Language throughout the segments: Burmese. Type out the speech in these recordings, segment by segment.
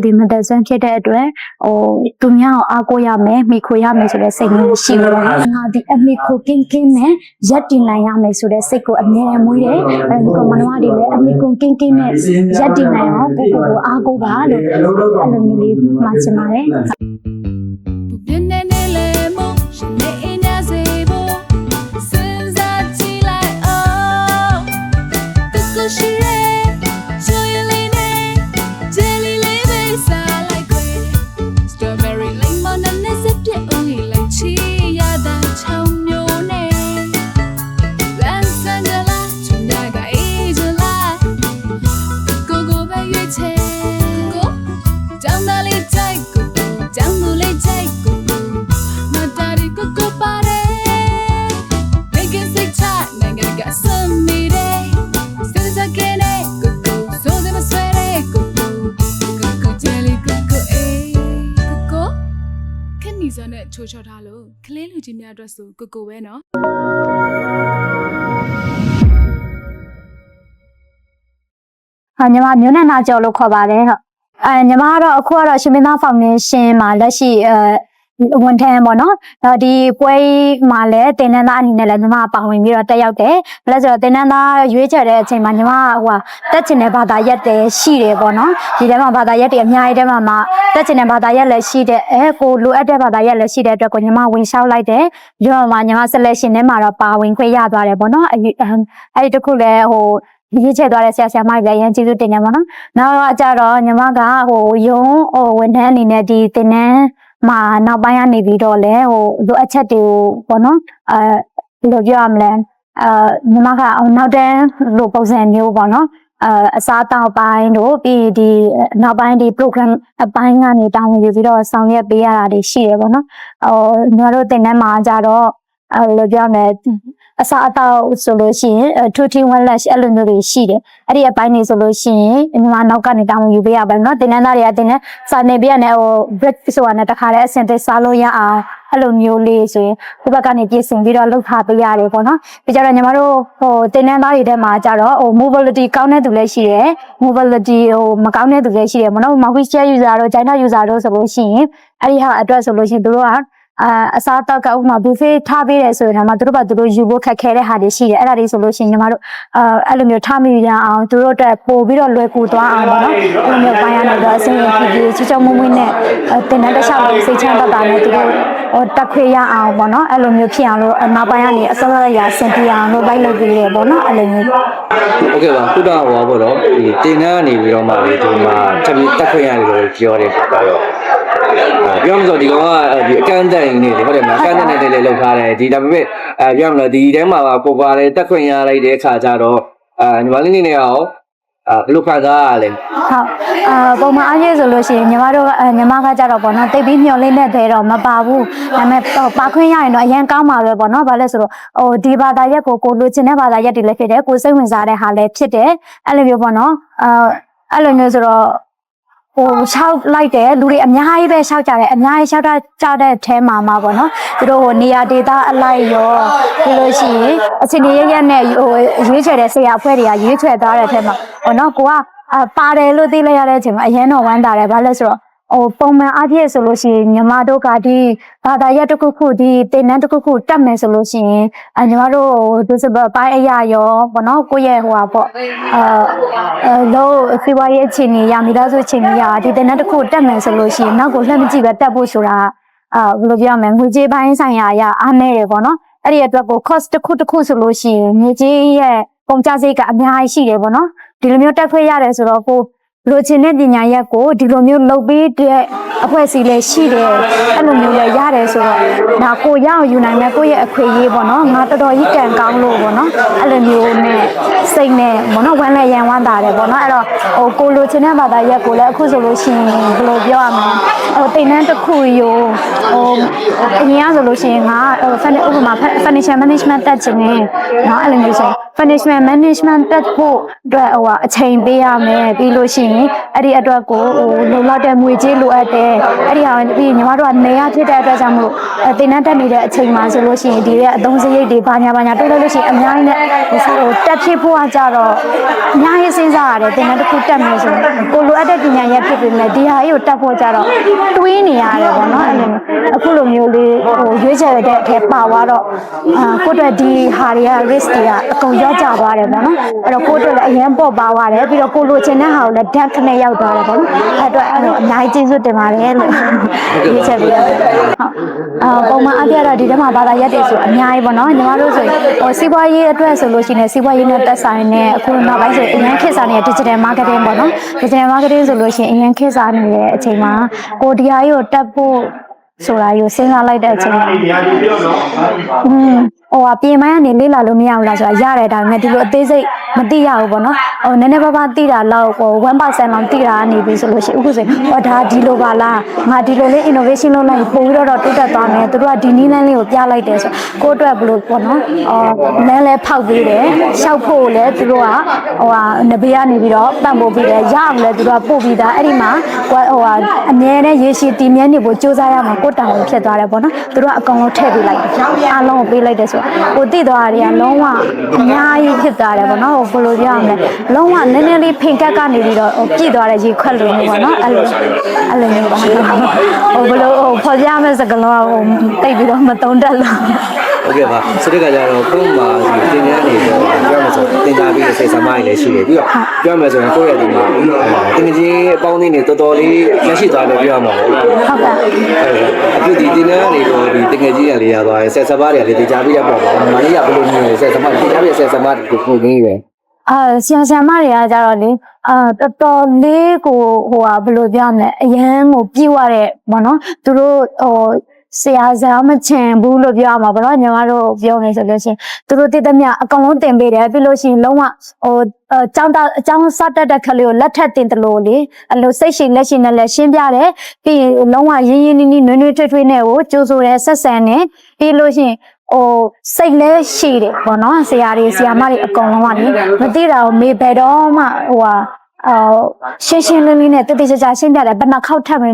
ကိုဒီမသက်စွမ်းဖြစ်တဲ့အတွက်ဟိုသူများအောင်အားကိုးရမယ်မိခိုရမယ်ဆိုတဲ့စိတ်မျိုးရှိလို့ငါဒီအမိခိုကင်းကင်းနဲ့ရက်တင်နိုင်ရမယ်ဆိုတဲ့စိတ်ကိုအမြဲတမ်းမွေးတယ်အဲဒီကောင်မတော်တွေလည်းအမိခိုကင်းကင်းနဲ့ရက်တင်နိုင်အောင်ကိုကိုအားကိုးပါလို့အဲ့လိုမျိုးလေးမှချင်ပါတယ် Viene en el emo, ချိုချော်ထားလို့ကလေးလူကြီးများအတွက်ဆိုကိုကိုပဲနော်ဟာညီမမျိုးနဲ့နာကျော်လို့ခေါ်ပါတယ်ဟုတ်အဲညီမကတော့အခုကတော့ရှင်မင်းသားဖောင်ဒေးရှင်းမှာလက်ရှိအဲ ဝန်ထမ်းပေါ့နော်ဒါဒီပွဲမှာလည်းတင်နန်းသားအနေနဲ့လည်းညီမပါဝင်ပြီးတော့တက်ရောက်တယ်ဘယ်လဲဆိုတော့တင်နန်းသားရွေးချယ်တဲ့အချိန်မှာညီမဟိုဟာတက်ချင်တဲ့ဘာသာရက်တယ်ရှိတယ်ပေါ့နော်ဒီထဲမှာဘာသာရက်တွေအများကြီးထဲမှာမှတက်ချင်တဲ့ဘာသာရက်လည်းရှိတယ်အဲကိုလိုအပ်တဲ့ဘာသာရက်လည်းရှိတဲ့အတွက်ကိုညီမဝင်လျှောက်လိုက်တယ်ပြီးတော့မှညီမ selection ထဲမှာတော့ပါဝင်ခွင့်ရသွားတယ်ပေါ့နော်အဲဒီအဲဒီတစ်ခုလည်းဟိုဒီရေးချက်သွားတဲ့ဆရာဆရာမတွေလည်းအရင်ကျေးဇူးတင်ကြပါတော့။နောက်တော့ကြတော့ညီမကဟိုယုံဟိုဝန်ထမ်းအနေနဲ့ဒီတင်နန်း မှာနောက်ပိုင်းကနေပြီးတော့လဲဟိုလိုအပ်ချက်တွေကိုပေါ့နော်အဲဘယ်လိုပြောရမလဲအဲညီမကနောက်တန်းလိုပုံစံမျိုးပေါ့နော်အဲအစားအသောက်ပိုင်းတို့ပြီးဒီနောက်ပိုင်းဒီ program အပိုင်းကနေတောင်းယူပြီးတော့ဆောင်ရွက်ပေးရတာတွေရှိတယ်ပေါ့နော်။ဟိုညီမတို့တင်နန်းမှာကြတော့အဲလိုပြောရမလဲ အစားအသောက်ဆိုလို့ရှိရင်2 team 1 lash အဲ့လိုမျိုးတွေရှိတယ်အဲ့ဒီအပိုင်းတွေဆိုလို့ရှိရင်ညီမနောက်ကနေတောင်းယူပေးရပါမယ်เนาะတင်နန်းသားတွေကတင်နန်းစာနေပြရနေဟို break ဆိုတာနဲ့တခါတည်းအဆင်သင့်စားလို့ရအောင်အဲ့လိုမျိုးလေးဆိုရင်ဒီဘက်ကနေပြင်ဆင်ပြီးတော့လှုပ်ထားပေးရတယ်ပေါ့နော်ပြီးကြတော့ညီမတို့ဟိုတင်နန်းသားတွေထဲမှာကြတော့ဟို mobility ကောင်းတဲ့သူလည်းရှိတယ် mobility ဟိုမကောင်းတဲ့သူလည်းရှိတယ်ပေါ့နော် wheelchair user တို့ China user တို့ဆိုလို့ရှိရင်အဲ့ဒီဟာအတွက်ဆိုလို့ရှိရင်တို့က အာအစားတောက်ကဥပမာ buffet ထားပေးတယ်ဆိုရင်တော့သူတို့ကသူတို့ယူဖို့ခက်ခဲတဲ့ဟာတွေရှိတယ်အဲ့ဒါတွေဆိုလို့ရှိရင်ညီမတို့အာအဲ့လိုမျိုးထားမိရအောင်သူတို့အတွက်ပို့ပြီးတော့လွယ်ကူသွားအောင်ပေါ့နော်အဲ့လိုမျိုးပိုင်းရနေတော့အစင်ရဖြစ်ပြီးချစ်ချောမွေ့မွေ့နဲ့တင်တဲ့တစ်ခြားလို့စိတ်ချမ်းသာတာနဲ့သူတို့ဟိုတက်ခွေရအောင်ပေါ့နော်အဲ့လိုမျိုးဖြစ်အောင်လို့နောက်ပိုင်းကနေအစောရရဆင်ပြအောင်လို့လိုက်လုပ်ပြီးတယ်ပေါ့နော်အဲ့လိုမျိုး โอเคပါခုတော့ဟောပေါ့နော်ဒီတင်တန်းကနေပြီးတော့မှလေဒီမှာချက်ပြီးတက်ခွင့်ရတယ်လို့ပြောတယ်ဆိုတော့အဲ ပြောမှဆိုဒီကောင်ကဒီအကန့်အသတ်နေတယ်ဟုတ်တယ်မလားအကန့်အသတ်နဲ့တည်းလည်းလောက်ထားတယ်ဒီဒါပေမဲ့အဲပြောမှလို့ဒီထဲမှာပေါ်ပါလေတက်ခွင့်ရလိုက်တဲ့အခါကျတော့အာညီမလေးနေနေရောအဲဘယ်လိုခံစားရလဲဟုတ်အာပုံမှန်အားဖြင့်ဆိုလို့ရှိရင်ညီမတို့ကအဲညီမကကြတော့ပေါ့နော်တိတ်ပြီးမျောလင်းတဲ့တဲတော့မပါဘူးဒါပေမဲ့ဟိုပါခွင့်ရရင်တော့အရင်ကောင်းပါပဲပေါ့နော်ဘာလဲဆိုတော့ဟိုဒီဘာသာရက်ကိုကိုလိုချင်တဲ့ဘာသာရက်တွေလည်းဖြစ်တယ်ကိုစိတ်ဝင်စားတဲ့ဟာလည်းဖြစ်တယ်အဲ့လိုမျိုးပေါ့နော်အာအဲ့လိုမျိုးဆိုတော့ ဟိုရှောက်လိုက်တယ်လူတွေအများကြီးပဲရှောက်ကြတယ်အများကြီးရှောက်တာကြတဲ့အထဲမှာမှာပေါ့နော်သူတို့ဟိုနေရာဒေသအလိုက်ရောပြီးလို့ရှိရင်အချိန်ရရက်နဲ့ဟိုရွေးချယ်တဲ့ဆရာအဖွဲ့တွေကရွေးချယ်သွားတဲ့အထဲမှာဟိုနော်ကိုကအာပါတယ်လို့သိလိုက်ရတဲ့အချိန်မှာအရင်တော့ဝမ်းသာတယ်ဘာလဲဆိုတော့ ဟိုပုံမှန်အဖြစ်ဆိုလို့ရှိရင်ညီမတို့ကဒီဘာသာရပ်တစ်ခုခုဒီတင်နန်းတစ်ခုခုတက်မယ်ဆိုလို့ရှိရင်အညီမတို့ဒီစပပိုင်းအရာရောဘောနော်ကိုယ့်ရဲ့ဟိုဟာပေါ့အာအဲလို့စီဝါရဲ့အခြေအနေရမိသားစုအခြေအနေရဒီတင်နန်းတစ်ခုတက်မယ်ဆိုလို့ရှိရင်နောက်ကိုလှမ်းမကြည့်ပဲတက်ဖို့ဆိုတာအာဘယ်လိုပြောရမလဲငွေကြေးပိုင်းဆိုင်ရာအရအားနေတယ်ပေါ့နော်အဲ့ဒီအတွက်ကို cost တစ်ခုတစ်ခုဆိုလို့ရှိရင်ငွေကြေးရဲ့ကုန်ကျစရိတ်ကအများကြီးရှိတယ်ပေါ့နော်ဒီလိုမျိုးတက်ခွင့်ရတယ်ဆိုတော့ကို လိုချင်တဲ့ပညာရက်ကိုဒီလိုမျိုးလုပ်ပေးတဲ့အဖွဲ့အစည်းလည်းရှိတယ်အဲ့လိုမျိုးလည်းရတယ်ဆိုတော့ဒါကိုရအောင်ယူနိုင်မယ်ကိုယ့်ရဲ့အခွင့်အရေးပေါ့နော်ငါတော်တော်ကြီးကံကောင်းလို့ပေါ့နော်အဲ့လိုမျိုးနဲ့စိတ်နဲ့ပေါ့နော်ဝမ်းလည်းရန်ဝမ်းသာတယ်ပေါ့နော်အဲ့တော့ဟိုကိုလိုချင်တဲ့ဘာသာရက်ကိုလည်းအခုဆိုလို့ရှိရင်ဘယ်လိုပြောရမလဲဟိုတိမ်နှန်းတစ်ခုရောဟိုအရင်ကဆိုလို့ရှိရင်ငါဟို financial ဥပမာ financial management တက်ချင်တယ်နော်အဲ့လိုမျိုးဆို punishment management တက်ဖို့အတွက်ဟိုဟာအချိန်ပေးရမယ်ပြီးလို့ရှိရင်အဲ့ဒီအတွက်ကိုဟိုလုံလောက်တဲ့ငွေကြေးလိုအပ်တယ်အဲ့ဒီဟာပြီးညီမတို့ကနေရဖြစ်တဲ့အတွက်ကြောင့်မို့အဲတင်နှက်တက်နေတဲ့အချိန်မှာဆိုလို့ရှိရင်ဒီရဲ့အသုံးစရိတ်တွေဘာညာဘာညာတိုးလို့လို့ရှိရင်အများကြီးနဲ့ဟိုတက်ဖြစ်ဖို့ကကြတော့အများကြီးစဉ်းစားရတယ်တင်နှက်တစ်ခုတက်မယ်ဆိုရင်ကိုလိုအပ်တဲ့ပညာရပ်ဖြစ်ပေမဲ့ဒီဟာကြီးကိုတက်ဖို့ကြတော့တွေးနေရတယ်ပေါ့နော်အဲ့လိုအခုလိုမျိုးလေးဟိုရွေးချယ်တဲ့အထက်ပါသွားတော့အာကိုယ့်အတွက်ဒီဟာတွေက risk တွေကအကုန်ရောကျသွားတယ်ပေါ့နော်အဲ့တော့ကိုယ့်အတွက်လည်းအရင်ပေါ့ပါသွားတယ်ပြီးတော့ကိုလိုချင်တဲ့ဟာကိုလည်း depth နဲ့ရောက်သွားတယ်ပေါ့နော်အဲ့အတွက်အဲ့တော့အများကြီးကျေးဇူးတင်ပါတယ်လို့ရွေးချယ်ပေးရတယ်ဟုတ်အာပုံမှန်အပြည့်တော့ဒီထဲမှာဘာသာရပ်တွေဆိုအများကြီးပေါ့နော်ညီမတို့ဆိုရင်ဟိုစီးပွားရေးအတွက်ဆိုလို့ရှိရင်စီးပွားရေးနဲ့သက်ဆိုင်တဲ့အခုနောက်ပိုင်းဆိုရင်အရင်ခေတ်စားနေတဲ့ digital marketing ပေါ့နော် digital marketing ဆိုလို့ရှိရင်အရင်ခေတ်စားနေတဲ့အချိန်မှာကိုဒီဟာကြီးကိုတက်ဖို့ဆိုတာကိုစဉ်းစားလိုက်တဲ့အချိန်မှာอืม ဟိုကပြင်ပန်းကနေလေးလာလို့မရဘူးလားဆိုတာရတယ်ဒါပေမဲ့ဒီလိုအသေးစိတ်မသိရဘူးပေါ့နော်ဟိုနည်းနည်းပါးပါးသိတာလောက်ဟို1%လောက်သိတာနေပြီဆိုလို့ရှိရင်အခုဆိုရင်ဟောဒါဒီလိုပါလားငါဒီလိုလေး innovation လုပ်လိုက်ပို့ပြီးတော့တော့တိုးတက်သွားမယ်သူတို့ကဒီနည်းလမ်းလေးကိုပြလိုက်တယ်ဆိုကိုယ့်အတွက်ဘယ်လိုပေါ့နော်အော်လမ်းလဲဖောက်ပေးတယ်ရှောက်ဖို့လည်းသူတို့ကဟိုဟာနဘေးကနေပြီးတော့ပံ့ပိုးပေးတယ်ရအောင်လည်းသူတို့ကပို့ပြီးသားအဲ့ဒီမှာကိုယ်ဟိုဟာအမြဲတမ်းရေရှည်တည်မြဲနေဖို့စူးစမ်းရမှာကိုယ့်တောင်းဝင်ဖြစ်သွားတယ်ပေါ့နော်သူတို့ကအကောင်လုံးထည့်ပေးလိုက်တယ်အားလုံးကိုပေးလိုက်တယ်ဆိုတော့ကိုသိသွားတာတွေကလုံးဝအများကြီးဖြစ်သွားတယ်ပေါ့နော်ဟိုဘယ်လိုပြောရမလဲလုံးဝနည်းနည်းလေးဖိန်ကက်ကနေပြီးတော့ဟိုပြည့်သွားတဲ့ရေခွက်လိုမျိုးပေါ့နော်အဲ့လိုအဲ့လိုမျိုးပါဟိုဘယ်လိုဟိုဖော်ပြမဲ့စကားလုံးကဟိုတိတ်ပြီးတော့မတုံးတက်လို့ဟုတ်ကဲ့ပါဆိုတဲ့ကကြတော့ခုမှဒီတင်တန်းနေတော့ပြောမယ်ဆိုတင်ကြပြီးစိတ်ဆမ်းမတွေလည်းရှိတယ်ပြီးတော့ပြောမယ်ဆိုရင်ကိုယ့်ရဲ့ဒီမှာတင်ကြီးအပေါင်းအသင်းတွေတော်တော်လေးရရှိသွားတယ်ပြောရမှာပေါ့ဟုတ်ကဲ့ အခုဒီတင်တန်းနေတော့ဒီတငယ်ကြီးရလေးရသွားတယ်ဆက်စပါးတွေကလည်းတင်ကြပြီးရပေါ့ပါမလေးရဘယ်လိုမျိုးလဲဆက်စပါးတင်ကြပြီးဆက်စပါးကိုကိုနေပဲအာဆီယံဆီယံမတွေကကြတော့လေအာတော်တော်လေးကိုဟိုဟာဘယ်လိုပြောရမလဲအရန်ကိုပြည့်ဝတဲ့ဘောနော်သူတို့ဟို ဆရာဆရာမချင်ဘူးလို့ပြောရမှာဗောနော်ညီမတို့ပြောမယ်ဆိုလို့ရှိရင်သူတို့တည်သမျှအကောင်လုံးတင်ပေးတယ်ပြီးလို့ရှိရင်လုံးဝဟိုအကျောင်းသားအကျောင်းစတက်တဲ့ခလေးကိုလက်ထက်တင်တယ်လို့လေအဲ့လိုစိတ်ရှိလက်ရှိနဲ့လည်းရှင်းပြတယ်ပြီးရင်လုံးဝရင်းရင်းနှီးနှီးနွေးနွေးထွေးထွေးနဲ့ကိုကြိုးဆိုတယ်ဆက်ဆံတယ်ပြီးလို့ရှိရင်ဟိုစိတ်လဲရှိတယ်ပေါ့နော်ဆရာတွေဆရာမတွေအကုန်လုံးကလေမသိတာကိုမေဘယ်တော့မှဟိုဟာအော်ရှင်းရှင်းလင်းလင်းနဲ့တတိကျကျရှင်းပြတယ်ဘယ်နှခေါက်ထပ်မ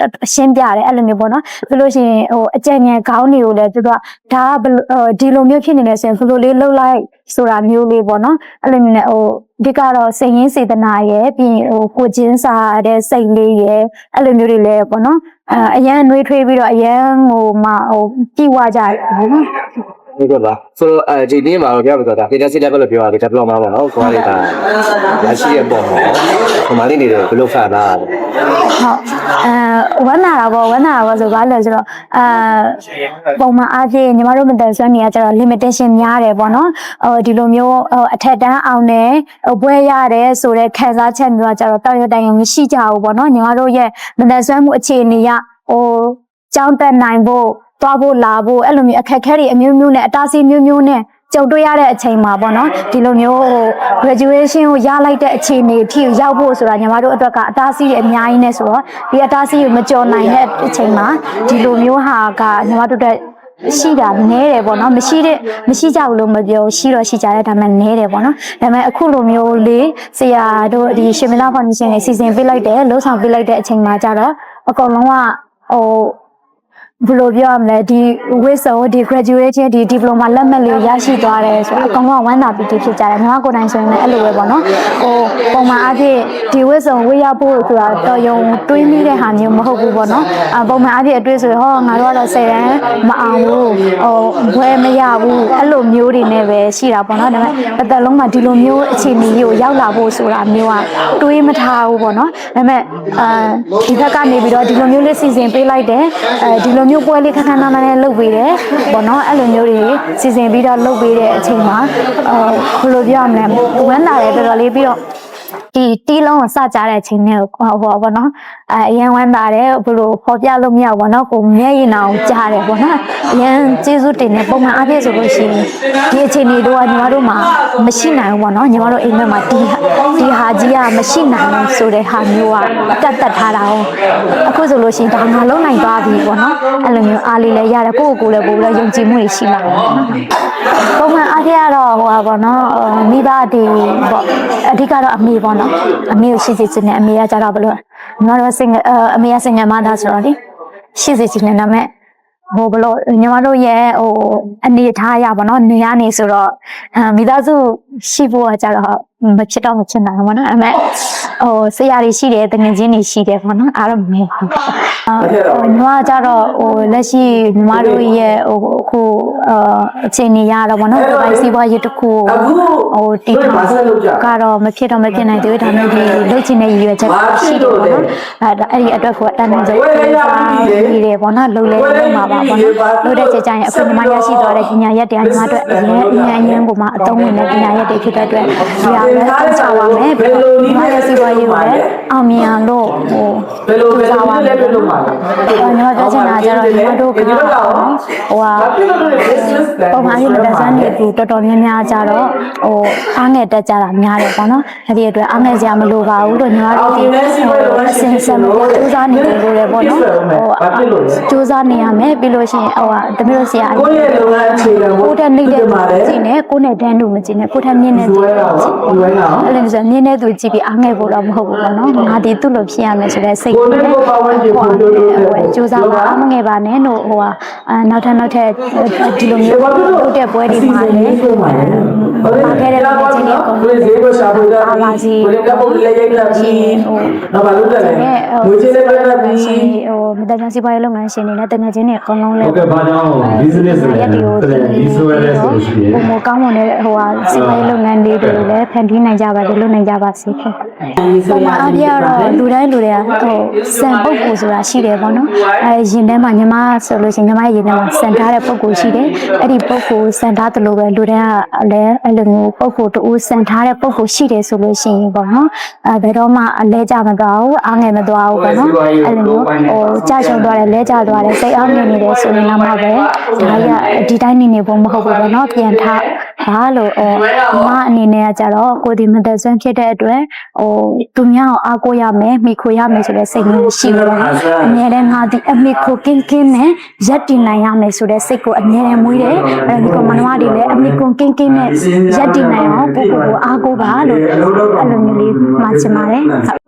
နေရှင်းပြတယ်အဲ့လိုမျိုးပေါ့နော်ပြီးလို့ရှိရင်ဟိုအကြံဉာဏ်ခေါင်းတွေကိုလည်းသူကဒါကဘယ်လိုဟိုဒီလိုမျိုးဖြစ်နေတယ်ဆိုရင်ဘယ်လိုလေးလှုပ်လိုက်ဆိုတာမျိုးလေးပေါ့နော်အဲ့လိုမျိုးနဲ့ဟိုဒီကတော့စိတ်ရင်းစေတနာရယ်ပြီးရင်ဟိုကိုချင်းစာတဲ့စိတ်လေးရယ်အဲ့လိုမျိုးတွေလည်းပေါ့နော်အအရန်နှွေးထွေးပြီးတော့အရန်ဟိုမှဟိုပြည့်ဝကြတယ်ပေါ့နော်ဟုတ်ကဲ့ပါဆိုတော့အဲဒီနေ့မှာတော့ပြောပြတော့ဒါ data set level လို့ပြောရတယ် diploma ပါတော့ကိုယ်ကလည်းဒါရရှိရပေါ့နော်ဟိုမှာလေးနေတယ်ဘယ်လိုဖတ်တာလဲဟုတ်အဲ ဝမ်းနာတာပေါ့ဝမ်းနာတာပေါ့ဆိုဘာလဲဆိုတော့အဲပုံမှန်အားဖြင့်ညီမတို့မတန်ဆွမ်းနေရကျတော့ limitation များတယ်ပေါ့နော်ဟိုဒီလိုမျိုးဟိုအထက်တန်းအောင်တယ်ဟိုဘွဲရတယ်ဆိုတော့ခံစားချက်မျိုးကကျတော့တောက်ရတိုင်မရှိကြဘူးပေါ့နော်ညီမတို့ရဲ့မတန်ဆွမ်းမှုအခြေအနေကဟိုကြောင်းတက်နိုင်ဖို့သွားဖို့လာဖို့အဲ့လိုမျိုးအခက်အခဲတွေအမျိုးမျိုးနဲ့အတားအဆီးမျိုးမျိုးနဲ့ ကြုံတွေ့ရတဲ့အချိန်မှာပေါ့နော်ဒီလိုမျိုးဟို graduation ကိုရလိုက်တဲ့အခြေအနေအထိကိုရောက်ဖို့ဆိုတာညီမတို့အတွက်ကအတားအဆီးတွေအများကြီးနဲ့ဆိုတော့ဒီအတားအဆီးကိုမကျော်နိုင်တဲ့အချိန်မှာဒီလိုမျိုးဟာကညီမတို့အတွက်ရှိတာနည်းတယ်ပေါ့နော်မရှိတဲ့မရှိကြဘူးလို့မပြောဘူးရှိတော့ရှိကြတယ်ဒါပေမဲ့နည်းတယ်ပေါ့နော်ဒါပေမဲ့အခုလိုမျိုးလေးဆရာတို့ဒီရှင်မလာဖောင်ဒေးရှင်းကိုစီစဉ်ပေးလိုက်တယ်လှုပ်ဆောင်ပေးလိုက်တဲ့အချိန်မှာကျတော့အကုန်လုံးကဟို ဘယ်လိုပြောရမလဲဒီ wisdom ဒီ graduation ဒီ diploma လက်မှတ်လေးရရှိသွားတယ်ဆိုတော့အကောင်ကဝမ်းသာပီတိဖြစ်ကြတယ်ညီမကိုယ်တိုင်ဆိုရင်လည်းအဲ့လိုပဲပေါ့နော်ဟိုပုံမှန်အားဖြင့်ဒီ wisdom ဝေးရဖို့ဆိုတာတော်ရုံတွေးမိတဲ့ဟာမျိုးမဟုတ်ဘူးပေါ့နော်အပုံမှန်အားဖြင့်အတွေ့ဆိုရင်ဟောငါတို့ကတော့10ရန်မအောင်ဘူးဟိုဘွဲမရဘူးအဲ့လိုမျိုးတွေနဲ့ပဲရှိတာပေါ့နော်ဒါပေမဲ့တစ်သက်လုံးမှာဒီလိုမျိုးအခြေအနေကြီးကိုရောက်လာဖို့ဆိုတာမျိုးကတွေးမထားဘူးပေါ့နော်ဒါပေမဲ့အဲဒီဘက်ကနေပြီးတော့ဒီလိုမျိုးလေးစီစဉ်ပေးလိုက်တယ်အဲဒီလိုမျိုးပွဲလေးခက်ခက်နားနားနဲ့လုပ်ပေးတယ်ပေါ့နော်အဲ့လိုမျိုးတွေစီစဉ်ပြီးတော့လုပ်ပေးတဲ့အချိန်မှာအဲဘယ်လိုပြောရမလဲဝမ်းသာတယ်တော်တော်လေးပြီးတော့ ဒီတီးလုံးကိုစကြတဲ့အချိန်နဲ့ဟောဘောပေါ့နော်အဲအရင်ဝမ်းသာတယ်ဘယ်လိုဖော်ပြလို့မရဘူးပေါ့နော်ကိုမျက်ရည်နာအောင်ကြားတယ်ပေါ့နော်အရင်ကျေးဇူးတင်တယ်ပုံမှန်အားဖြင့်ဆိုလို့ရှိရင်ဒီအချိန်တွေတော့ညီမတို့မှာမရှိနိုင်ဘူးပေါ့နော်ညီမတို့အိမ်ထဲမှာဒီဟာဒီဟာကြီးကမရှိနိုင်ဘူးဆိုတဲ့ဟာမျိုးကတက်တက်ထားတာ哦အခုဆိုလို့ရှိရင်ဒါငါလုံးနိုင်သွားပြီပေါ့နော်အဲ့လိုမျိုးအားလေးလည်းရတယ်ကိုယ့်ကိုယ်လည်းပို့ပြီးတော့ယုံကြည်မှုတွေရှိလာတယ် ဟိုပါပေါ့နော်ဟိုမိဘတွေပေါ့အဓိကတော့အမေပေါ့နော်အမေကိုရှိစေချင်တယ်အမေကကြတော့ဘယ်လိုညီမတို့စင်အမေကစင်ငယ်မသားဆိုတော့လေရှိစေချင်တယ်ဒါပေမဲ့ဟိုဘလို့ညီမတို့ရဲ့ဟိုအနေထားရပါတော့နေရနေဆိုတော့အဲမိသားစုရှိဖို့ကကြတော့ မဖြစ်တော့မဖြစ်နိုင်ဘူးပေါ့နော်အဲ့မဲ့ဟိုဆရာတွေရှိတယ်တငယ်ချင်းတွေရှိတယ်ပေါ့နော်အားတော့မင်းပါဘူးအာဟိုညီမကကြတော့ဟိုလက်ရှိညီမတို့ရဲ့ဟိုအခုအအခြေအနေရတော့ပေါ့နော်ဒီပိုင်းစီးပွားရေးတစ်ခုဟိုတည်ထားကတော့မဖြစ်တော့မဖြစ်နိုင်သေးဘူးဒါပေမဲ့ဒီလုပ်ချင်တဲ့ရည်ရွယ်ချက်ရှိတယ်ပေါ့နော်အဲဒါအဲ့ဒီအတွက်ကိုအတန်းတန်းဆုံးပြေးတယ်ပေါ့နော်လုံလဲလုံမှာပါပေါ့နော်လို့တဲ့ချက်ကြရင်အခုညီမရရှိသွားတဲ့ပညာရက်တရားညီမတို့အရင်အရင်အရင်ကိုမှအသုံးဝင်တဲ့ပညာရက်တွေဖြစ်တဲ့အတွက်ဒီဟာလည်းအချပါမယ်ပြီးတော့ညီမရစီပွားရေးကိုလည်းအောင်မြင်အောင်လို့ဟိုဘယ်လိုဘယ်လိုလဲဘယ်လိုမှာလဲဟိုညီမပြောချင်တာကျတော့ညီမတို့ကဟိုဟာပုံမှန်ရေးလက်စမ်းတွေအတူတော်တော်များများကြတော့ဟိုအားငယ်တက်ကြတာများတယ်ပေါ့နော်အဲ့ဒီအတွက်အားငယ်စရာမလိုပါဘူးလို့ညီမတို့ဒီအစင်စံစူးစမ်းနေတယ်လို့လည်းပေါ့နော်ဟိုစူးစမ်းနေရမယ်ပြီးလို့ရှိရင်ဟိုဟာတမျိုးဆရာကိုယ့်ရဲ့လုပ်ငန်းအခြေခံကိုကိုတက်နေတဲ့သူကြည့်နေကိုနဲ့တန်းတူမကြည့်နဲ့ကိုထက်မြင့်နေသူကျွဲတာကြည့်ပေါ့ကျွဲတာအဲ့လိုဆိုမြင့်နေသူကြည့်ပြီးအားငယ်ဖို့တော့မဟုတ်ဘူးပေါ့နော်ငါဒီသူ့လိုဖြစ်ရမယ်ဆိုတဲ့စိတ်ကိုယ်နဲ့ကိုယ်ပါဝင်ကြည့်ဖို့တို့တို့ဟိုကြိုးစားပါအားမငယ်ပါနဲ့လို့ဟိုဟာနောက်ထပ်နောက်ထပ်ဒီလိုမျိုးလုပ်တဲ့ပွဲတွေမှာလည်းကိုယ်မှာလေဘာခဲ့တဲ့ လူချင်းတွေအကုန်လုံးဈေးကိုရှာဖွေတာကိုယ်ကပုံလေးရိုက်တာပြီးတော့ဘာလို့လဲငွေချင်းလေးပဲတာပြီးရှင်ဟိုမတန်စီပွားရေးလုပ်ငန်းရှင်တွေနဲ့တငယ်ချင်းတွေအကုန်လုံးလည်းဟုတ်ကဲ့ဘာကြောင့် business ဆိုရင်ဒီဆိုရတဲ့ဆိုရှိတယ်ဟိုမကောင်းမွန်တဲ့ဟိုဟာစီပွားရေးလုပ်ငန်းလေးတွေလည်းဖန်တီးနိုင်ကြပါလေလုပ်နိုင်ကြပါစေခင်။ပုံမှန်အားဖြင့်ကတော့လူတိုင်းလူတွေကဟိုစံပုတ်ကိုဆိုတာရှိတယ်ပေါ့နော်။အဲရင်ထဲမှာညီမဆိုလို့ရှိရင်ညီမရဲ့ရင်ထဲမှာစံထားတဲ့ပုတ်ကိုရှိတယ်။အဲ့ဒီပုတ်ကိုစံထားတယ်လို့ပဲလူတိုင်းကလည်းအဲ့လိုမျိုးပုတ်ကိုတူစံထားတဲ့ပုတ်ကိုရှိတယ်ဆိုလို့ရှိရင်ပေါ့နော်။အဲဘယ်တော့မှအလဲကြမသွားဘူးအားငယ်မသွားဘူးပေါ့နော်။အဲ့လိုမျိုးဟိုကြာချုံသွားတယ်လဲကြသွားတယ်စိတ်အားငယ်နေတယ်ဆိုရင်တော့မှပဲဒါကြီးကဒီတိုင်းနေနေဖို့မဟုတ်ဘူးပေါ့နော်ပြန်ထားဘာလို့ဟိုမအနေနဲ့ကကြတော့ကိုဒီမသက်ဆွမ်းဖြစ်တဲ့အတွက်ဟိုသူများကိုအားကိုးရမယ်မိခိုရမယ်ဆိုတဲ့စိတ်မျိုးရှိလို့ပေါ့နော်အမြဲတမ်းငါဒီအမိခိုကင်းကင်းနဲ့ရက်တည်နိုင်ရမယ်ဆိုတဲ့စိတ်ကိုအမြဲတမ်းမွေးတယ်အဲဒီကမနဝတွေလည်းအမိကိုကင်းကင်းနဲ့ရက်တည်နိုင်အောင်ကိုကိုကိုအားကိုးပါလို့အဲ့လိုမျိုးလေးမှချင်ပါတယ်ဟုတ်